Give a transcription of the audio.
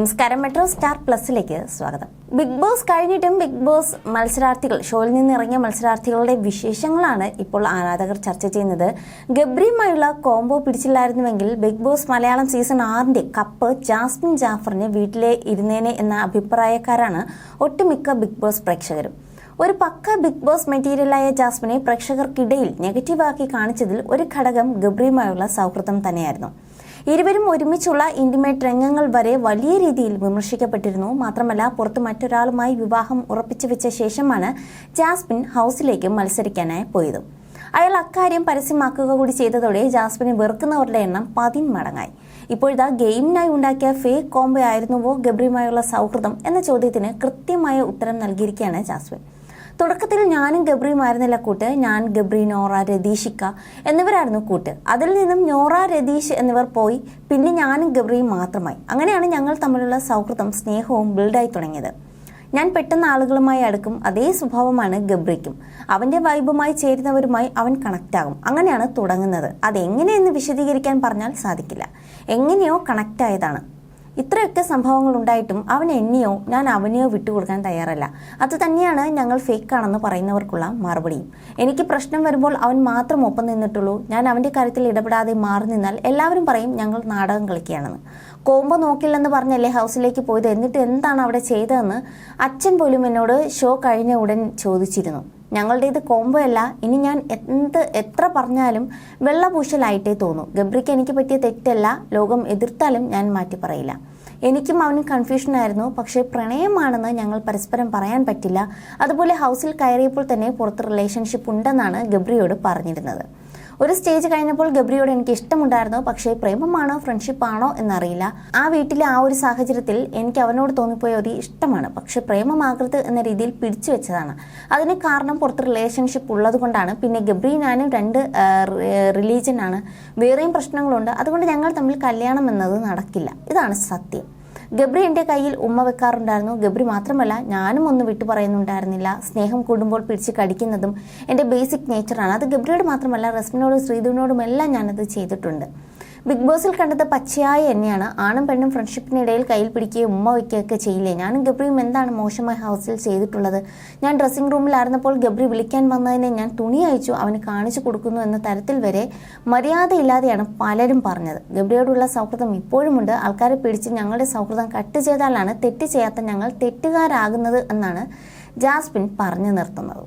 നമസ്കാരം. Metro star പ്ലസിലേക്ക് സ്വാഗതം. ബിഗ് ബോസ് കഴിഞ്ഞിട്ടും ബിഗ് ബോസ് മത്സരാർത്ഥികൾ ഷോയിൽ നിന്ന് ഇറങ്ങിയ മത്സരാർത്ഥികളുടെ വിശേഷങ്ങളാണ് ഇപ്പോൾ ആരാധകർ ചർച്ച ചെയ്യുന്നത്. ഗബ്രിയുമായുള്ള കോംബോ പിടിച്ചില്ലായിരുന്നുവെങ്കിൽ ബിഗ് ബോസ് മലയാളം സീസൺ ആറിന്റെ കപ്പ് ജാസ്മിൻ ജാഫറിന് വീട്ടിലെ ഇരുന്നേനെ എന്ന അഭിപ്രായക്കാരാണ് ഒട്ടുമിക്ക ബിഗ് ബോസ് പ്രേക്ഷകരും. ഒരു പക്ക ബിഗ് ബോസ് മെറ്റീരിയലായ ജാസ്മിനെ പ്രേക്ഷകർക്കിടയിൽ നെഗറ്റീവാക്കി കാണിച്ചതിൽ ഒരു ഘടകം ഗബ്രിയുമായുള്ള സൗഹൃദം തന്നെയായിരുന്നു. ഇരുവരും ഒരുമിച്ചുള്ള ഇന്റിമേറ്റ് രംഗങ്ങൾ വരെ വലിയ രീതിയിൽ വിമർശിക്കപ്പെട്ടിരുന്നു. മാത്രമല്ല പുറത്ത് മറ്റൊരാളുമായി വിവാഹം ഉറപ്പിച്ചു വെച്ച ശേഷമാണ് ജാസ്മിൻ ഹൗസിലേക്ക് മത്സരിക്കാനായി പോയത്. അയാൾ അക്കാര്യം പരസ്യമാക്കുക കൂടി ചെയ്തതോടെ ജാസ്മിനെ വെറുക്കുന്നവരുടെ എണ്ണം പതിന്മടങ്ങായി. ഇപ്പോഴിതാ ഗെയിമിനായി ഉണ്ടാക്കിയ ഫേക്ക് കോംബോ ആയിരുന്നുവോ ഗബ്രിയുമായുള്ള സൗഹൃദം എന്ന ചോദ്യത്തിന് കൃത്യമായ ഉത്തരം നൽകിയിരിക്കുകയാണ് ജാസ്മിൻ. തുടക്കത്തിൽ ഞാനും ഗബ്രിയുമായിരുന്നില്ല കൂട്ട്. ഞാൻ ഗബ്രി നോറ രതീഷിക്ക എന്നിവരായിരുന്നു കൂട്ട്. അതിൽ നിന്നും നോറ രതീഷ് എന്നിവർ പോയി. പിന്നെ ഞാനും ഗബ്രിയും മാത്രമായി. അങ്ങനെയാണ് ഞങ്ങൾ തമ്മിലുള്ള സൗഹൃദം സ്നേഹവും ബിൽഡായി തുടങ്ങിയത്. ഞാൻ പെട്ടെന്ന് ആളുകളുമായി അടുക്കും. അതേ സ്വഭാവമാണ് ഗബ്രിക്കും. അവന്റെ വൈബുമായി ചേരുന്നവരുമായി അവൻ കണക്റ്റ് ആകും. അങ്ങനെയാണ് തുടങ്ങുന്നത്. അതെങ്ങനെയെന്ന് വിശദീകരിക്കാൻ പറഞ്ഞാൽ സാധിക്കില്ല. എങ്ങനെയോ കണക്റ്റ് ആയതാണ്. ഇത്രയൊക്കെ സംഭവങ്ങൾ ഉണ്ടായിട്ടും അവൻ എന്നെയോ ഞാൻ അവനെയോ വിട്ടുകൊടുക്കാൻ തയ്യാറല്ല. അത് തന്നെയാണ് ഞങ്ങൾ ഫേക്ക് ആണെന്ന് പറയുന്നവർക്കുള്ള മറുപടിയും. എനിക്ക് പ്രശ്നം വരുമ്പോൾ അവൻ മാത്രം ഒപ്പം നിന്നിട്ടുള്ളൂ. ഞാൻ അവന്റെ കാര്യത്തിൽ ഇടപെടാതെ മാറി നിന്നാൽ എല്ലാവരും പറയും ഞങ്ങൾ നാടകം കളിക്കുകയാണെന്ന്. കോമ്പോ നോക്കില്ലെന്ന് പറഞ്ഞല്ലേ ഹൗസിലേക്ക് പോയത്? എന്നിട്ട് എന്താണ് അവിടെ ചെയ്തതെന്ന് അച്ഛൻ പോലും എന്നോട് ഷോ കഴിഞ്ഞ ഉടൻ ചോദിച്ചിരുന്നു. ഞങ്ങളുടേത് കോംബോ അല്ല. ഇനി ഞാൻ എന്ത് എത്ര പറഞ്ഞാലും വെള്ളപൂശലായിട്ടേ തോന്നൂ. ഗബ്രിക്ക് എനിക്ക് പറ്റിയ തെറ്റല്ല. ലോകം എതിർത്താലും ഞാൻ മാറ്റി പറയില്ല. എനിക്കും അവനും കൺഫ്യൂഷനായിരുന്നു പക്ഷേ പ്രണയമാണെന്ന് ഞങ്ങൾ പരസ്പരം പറയാൻ പറ്റില്ല. അതുപോലെ ഹൗസിൽ കയറിയപ്പോൾ തന്നെ പുറത്ത് റിലേഷൻഷിപ്പ് ഉണ്ടെന്നാണ് ഗബ്രിയോട് പറഞ്ഞിരുന്നത്. ഒരു സ്റ്റേജ് കഴിഞ്ഞപ്പോൾ ഗബ്രിയോട് എനിക്ക് ഇഷ്ടമുണ്ടായിരുന്നു? പക്ഷേ പ്രേമമാണോ? ഫ്രണ്ട്ഷിപ്പാണോ എന്നറിയില്ല. ആ വീട്ടിലെ ആ ഒരു സാഹചര്യത്തിൽ എനിക്ക് അവനോട് തോന്നിപ്പോയ ഒരു ഇഷ്ടമാണ്. പക്ഷെ പ്രേമമാകരുത് എന്ന രീതിയിൽ പിടിച്ചു വെച്ചതാണ്. അതിന് കാരണം പുറത്ത് റിലേഷൻഷിപ്പ് ഉള്ളത് കൊണ്ടാണ്. പിന്നെ ഗബ്രി ഞാനും രണ്ട് റിലീജിയൻ ആണ്. വേറെയും പ്രശ്നങ്ങളുണ്ട്. അതുകൊണ്ട് ഞങ്ങൾ തമ്മിൽ കല്യാണം എന്നത് നടക്കില്ല. ഇതാണ് സത്യം. ഗബ്രി എന്റെ കയ്യിൽ ഉമ്മ വെക്കാറുണ്ടായിരുന്നു. ഗബ്രി മാത്രമല്ല ഞാനും ഒന്ന് വിട്ടു പറയുന്നുണ്ടായിരുന്നില്ല. സ്നേഹം കൂടുമ്പോൾ പിടിച്ച് കടിക്കുന്നതും എന്റെ ബേസിക് നേച്ചറാണ് അത് ഗബ്രിയോട് മാത്രമല്ല റസ്മിനോടും ശ്രീധുവിനോടും എല്ലാം ഞാനത് ചെയ്തിട്ടുണ്ട്. ബിഗ് ബോസിൽ കണ്ടത് പച്ചയായ എന്നെയാണ്. ആണും പെണ്ണും ഫ്രണ്ട്ഷിപ്പിനിടയിൽ കയ്യിൽ പിടിക്കുകയും ഉമ്മ വയ്ക്കുകയൊക്കെ ചെയ്യില്ലേ? ഞാനും ഗബ്രിയും എന്താണ് മോശമായി ഹൗസിൽ ചെയ്തിട്ടുള്ളത്? ഞാൻ ഡ്രസ്സിംഗ് റൂമിലായിരുന്നപ്പോൾ ഗബ്രി വിളിക്കാൻ വന്നതിനെ ഞാൻ തുണി അയച്ചു അവന് കാണിച്ചു കൊടുക്കുന്നു എന്ന തരത്തിൽ വരെ മര്യാദയില്ലാതെയാണ് പലരും പറഞ്ഞത്. ഗബ്രിയോടുള്ള സൗഹൃദം ഇപ്പോഴുമുണ്ട്. ആൾക്കാരെ പിടിച്ച് ഞങ്ങളുടെ സൗഹൃദം കട്ട് ചെയ്താലാണ് തെറ്റ് ചെയ്യാത്ത ഞങ്ങൾ തെറ്റുകാരാകുന്നത് എന്നാണ് ജാസ്മിൻ പറഞ്ഞു നിർത്തുന്നത്.